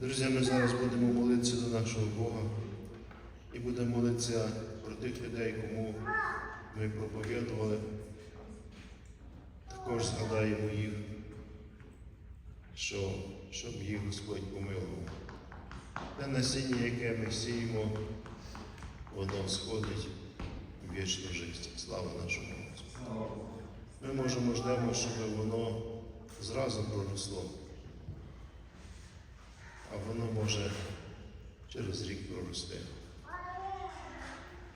Друзі, ми зараз будемо молитися до нашого Бога і будемо молитися про тих людей, кому ми проповідували. Також згадаємо їх, що, щоб їх Господь помилував. Те насіння, яке ми сіємо, воно сходить в вічне життя. Слава нашому Господу. Ми можемо ждемо, щоб воно зразу проросло, а воно може через рік прорости.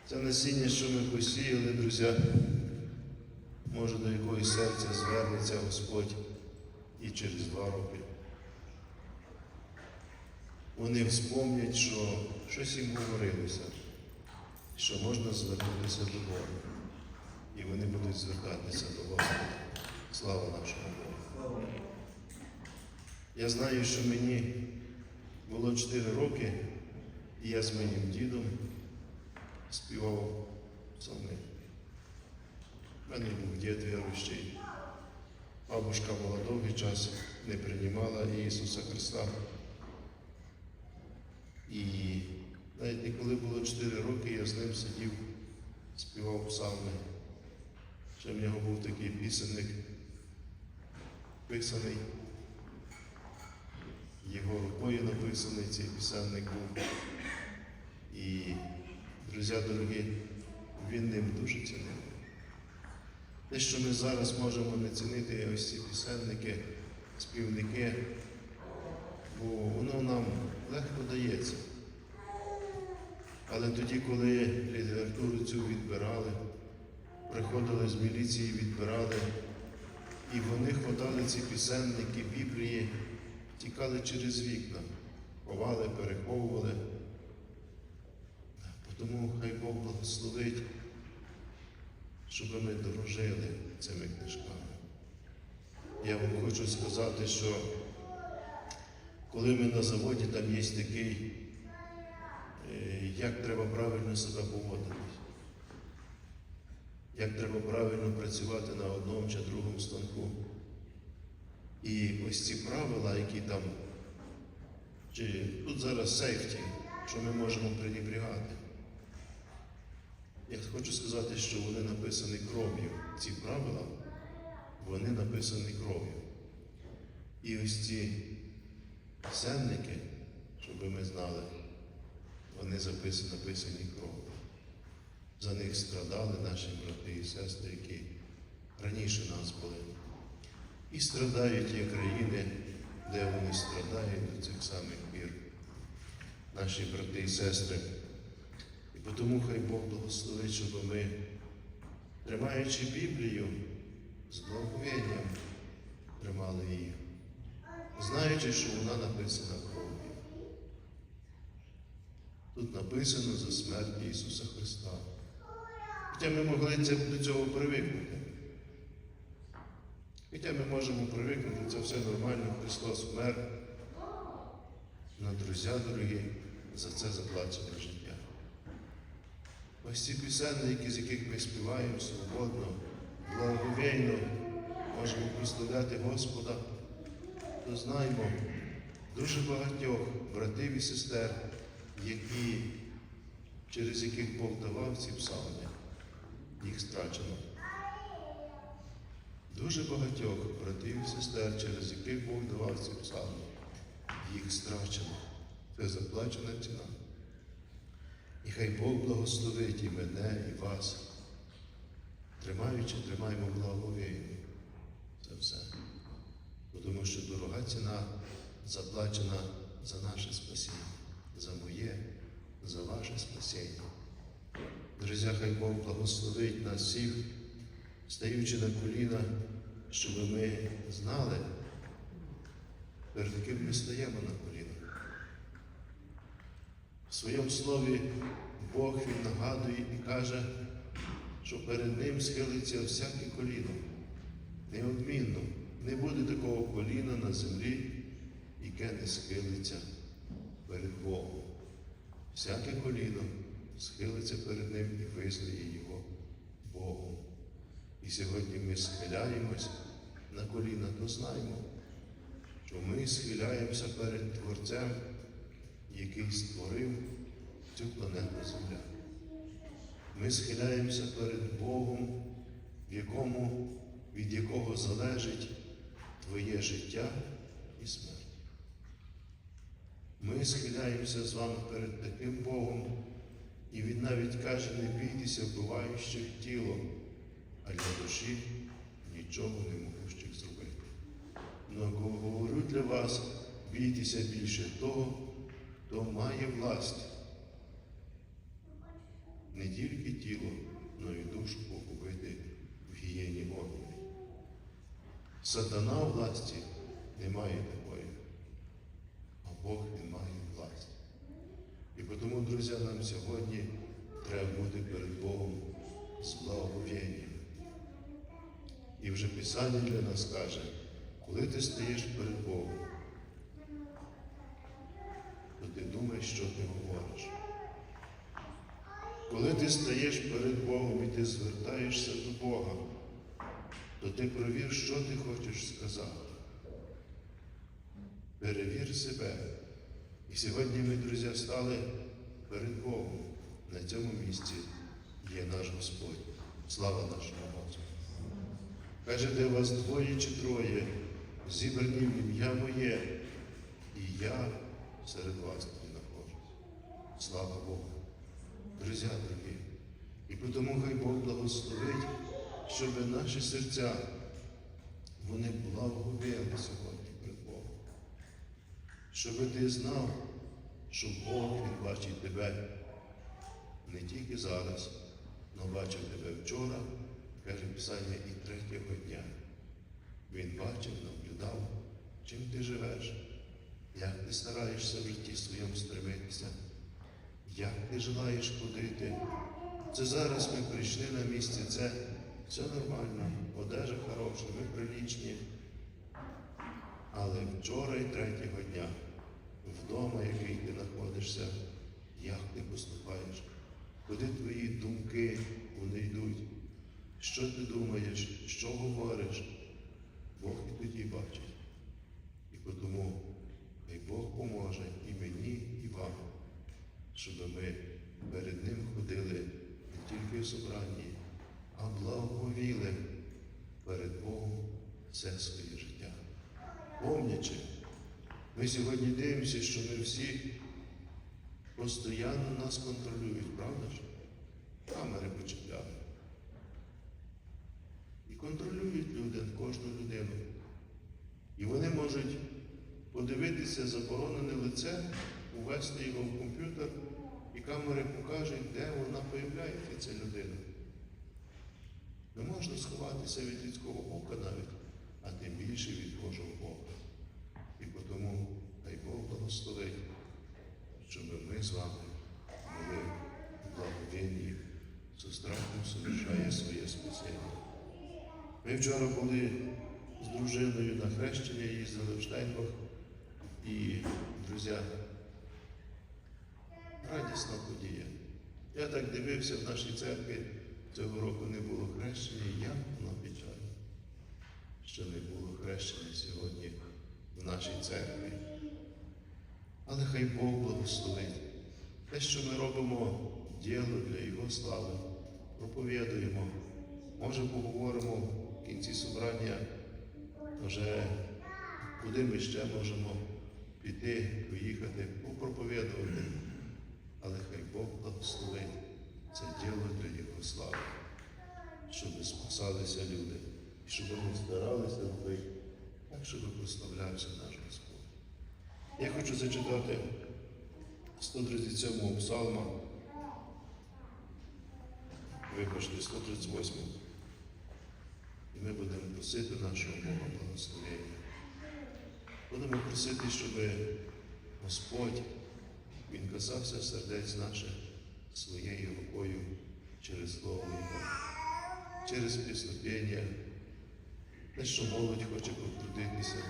Це насіння, що ми посіяли, друзі, може до якогось серця звернеться Господь і через два роки. Вони вспомнять, що щось їм говорилося, що можна звернутися до Бога. І вони будуть звертатися до Господа. Слава нашому Богу. Я знаю, що мені було 4 роки, і я з моїм дідом співав псалми. У мене був дід віруючий. Бабушка була довгий час, не приймала Ісуса Христа. І навіть коли було 4 роки, я з ним сидів, співав псалми. Ще в нього був такий пісенник, писаний. Його рукою написаний цей писанник був. І, друзі дорогі, він ним дуже цінив. Те, що ми зараз можемо не цінити ось ці писенники, співники, бо воно нам легко дається. Але тоді, коли літературу цю відбирали, приходили з міліції, відбирали, і вони хватали ці пісенники, біблії, тікали через вікна, ховали, переховували. Тому хай Бог благословить, щоб ми дорожили цими книжками. Я вам хочу сказати, що коли ми на заводі, там є такий, е, як треба правильно себе поводитись як треба правильно працювати на одному чи другому станку. І ось ці правила, які там, чи тут зараз сейфті, що ми можемо пренебрігати. Я хочу сказати, що вони написані кров'ю. Ці правила, вони написані кров'ю. І ось ці писемники, щоб ми знали, вони записані, написані кров'ю. За них страдали наші брати і сестри, які раніше нас були. І страдають є країни, де вони страдають до цих самих пір, наші брати і сестри. І тому хай Бог благословить, щоб ми, тримаючи Біблію з благовінням, тримали її, знаючи, що вона написана кров'ю. Тут написано за смерть Ісуса Христа. Хоча ми могли до цього привикнути. Хоча ми можемо привикнути, це все нормально, Христос вмер. На друзі дорогі, за це заплачено життя. Ось ці пісенники, з яких ми співаємо свободно, благовійно, можемо прославляти Господа, то знаємо дуже багатьох братів і сестер, які, через яких Бог давав ці псалми їх страчено. Дуже багатьох братів і сестер, через яких Бог давав ці псалми, їх страчено. Це заплачена ціна. І хай Бог благословить і мене, і вас, тримаючи, тримаємо благовійно. Це все. Тому що дорога ціна заплачена за наше спасіння, за моє, за ваше спасіння. Друзі, хай Бог благословить нас всіх, стаючи на коліна, щоб ми знали, перед ким ми стаємо на колінах. В своєму слові Бог Він нагадує і каже, що перед Ним схилиться всяке коліно. Неодмінно не буде такого коліна на землі, яке не схилиться перед Богом. Всяке коліно схилиться перед Ним і визнає Його Богом. І сьогодні ми схиляємось на коліна, то знаємо, що ми схиляємося перед Творцем який створив цю планету Земля. Ми схиляємося перед Богом, в якому, від якого залежить твоє життя і смерть. Ми схиляємося з вами перед таким Богом, і Він навіть каже, не бійтеся вбиваючих тіло, а для душі нічого не могущих зробити. Но говорю для вас, бійтеся більше того, хто має власть не тільки тіло, но й душу погубити в гієні огненій. Сатана власті не має такої, а Бог не має власті. І тому, друзі, нам сьогодні треба бути перед Богом з благоговінням. І вже Писання для нас каже, коли ти стоїш перед Богом, то ти думаєш, що ти говориш. Коли ти стаєш перед Богом і ти звертаєшся до Бога, то ти провір, що ти хочеш сказати. Перевір себе. І сьогодні ми, друзі, стали перед Богом. На цьому місці є наш Господь. Слава нашому Господу. Каже, де вас двоє чи троє, зібрані в ім'я моє, і я серед вас не знаходжусь. Слава Богу. Друзі дорогі. І тому хай Бог благословить, щоб наші серця вони благовіли сьогодні перед Богом. Щоб ти знав, що Бог Він бачить тебе не тільки зараз, але бачив тебе вчора, каже Писання, і третього дня. Він бачив, наблюдав, чим ти живеш, як ти стараєшся в житті своєму стремитися, як ти желаєш ходити. Це зараз ми прийшли на місце, це все нормально, одежа хороша, ми прилічні. Але вчора і третього дня, вдома, який ти знаходишся, як ти поступаєш, куди твої думки вони йдуть, що ти думаєш, що говориш, Бог і тоді бачить. І тому хай Бог поможе і мені, і вам, щоб ми перед Ним ходили не тільки в собранні, а благовіли перед Богом все своє життя. Помнячи, ми сьогодні дивимося, що не всі постійно нас контролюють, правда ж? Камери почепляли. І контролюють люди, кожну людину. І вони можуть подивитися заборонене лице, увести його в комп'ютер, і камери покажуть, де вона появляється, ця людина. Не можна сховатися від людського ока навіть, а тим більше від Божого Бога. І тому хай Бог благословить, щоб ми з вами були благовинні, со страхом совершає своє спасіння. Ми вчора були з дружиною на хрещення, їздили в Штайнбах і, друзі, радісна подія. Я так дивився в нашій церкві, цього року не було хрещення, і як воно печально, що не було хрещення сьогодні в нашій церкві. Але хай Бог благословить. Те, що ми робимо діло для Його слави, проповідуємо. Може, поговоримо в кінці собрання, вже куди ми ще можемо піти, поїхати, попроповідувати. Але хай Бог благословить це діло для Його слави, щоб спасалися люди, і щоб ми старалися робити так, щоб прославлявся наш Господь. Я хочу зачитати 137 псалма, вибачте, 138. Ми будемо просити нашого Бога благословення. Будемо просити, щоб Господь Він касався сердець наших своєю рукою через слово Його, через піснопіння, те, що молодь хоче потрудитися,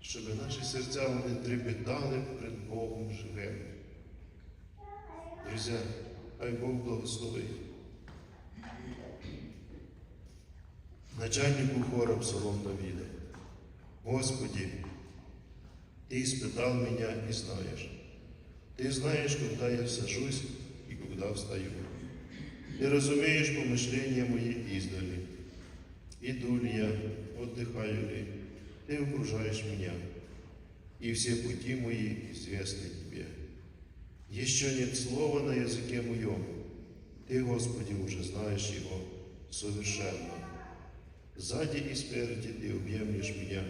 щоб наші серця вони трепетали перед Богом живим. Друзі, хай Бог благословить. Начальнику хора Псалом Давида. Господи, Ты испытал меня и знаешь. Ты знаешь, когда я сажусь и когда встаю. Ты разумеешь помышления мои издали. Иду ли я, отдыхаю ли, Ты окружаешь меня, и все пути мои известны Тебе. Еще нет слова на языке моем, Ты, Господи, уже знаешь его совершенно. Сзади и спереди Ты объемлешь меня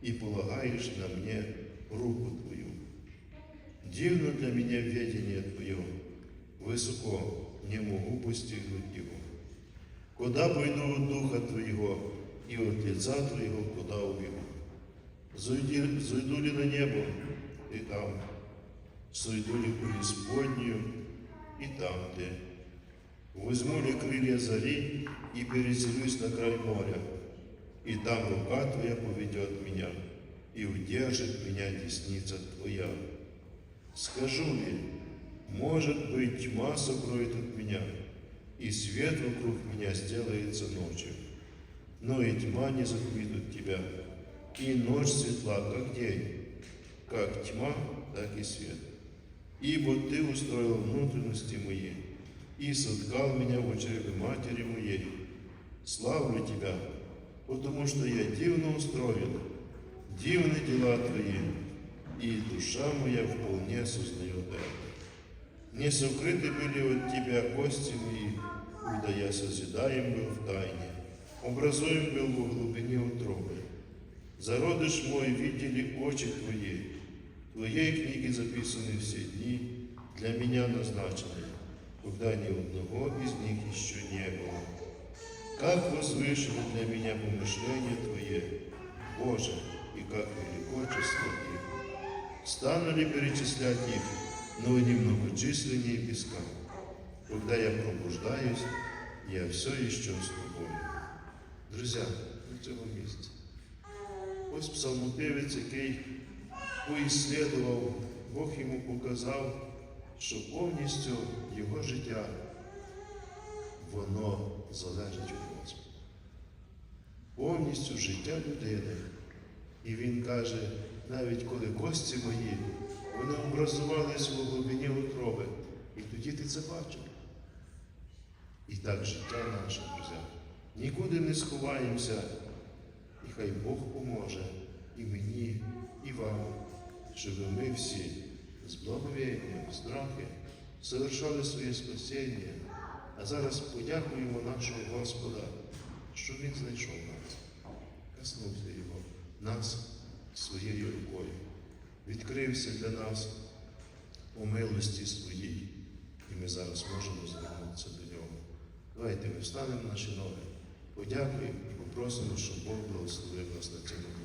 и полагаешь на мне руку Твою. Дивно для меня ведение Твое, высоко не могу постигнуть его. Куда пойду от Духа Твоего и от лица Твоего, куда убегу? Зайди, зайду ли на небо, и там, сойду ли в преисподнюю, и там ты. Возьму ли крылья зари и переселюсь на край моря, и там рука Твоя поведет меня, и удержит меня десница Твоя. Скажу ли, может быть, тьма сокроет от меня, и свет вокруг меня сделается ночью. Но и тьма не захватит от тебя, и ночь светла, как день, как тьма, так и свет. Ибо Ты устроил внутренности мои, и соткал меня в очреве матери моей. Славлю Тебя, потому что я дивно устроен, дивны дела Твои, и душа моя вполне сознает это. Не сокрыты были от Тебя кости мои, когда я созидаем был в тайне, образуем был во глубине утробы. Зародыш мой видели очи Твои, в Твоей книге записаны все дни, для меня назначенные, когда ни одного из них еще не было. Как возвышено для меня помышление Твое, Боже, и как велико число их. Стану ли перечислять их, но они многочисленнее песка. Когда я пробуждаюсь, я все еще с тобою. Друзі, на цьому місці. Ось псалмопівець, який поіслідував, Бог йому показав, що повністю його життя, воно залежить від Господа. Повністю життя людини. І він каже, навіть коли кості мої, вони образувалися в глибині утроби. І тоді ти це бачив. І так життя наше, друзі. Нікуди не сховаємося, і хай Бог поможе і мені, і вам, щоб ми всі з благовінням, страхи совершали своє спасіння, а зараз подякуємо нашого Господа, що Він знайшов нас, коснувся Його, нас своєю рукою, відкрився для нас у милості своїй, і ми зараз можемо звернутися до нього. Давайте ми встанемо наші ноги, подякуємо і попросимо, щоб Бог благословив нас на цьому.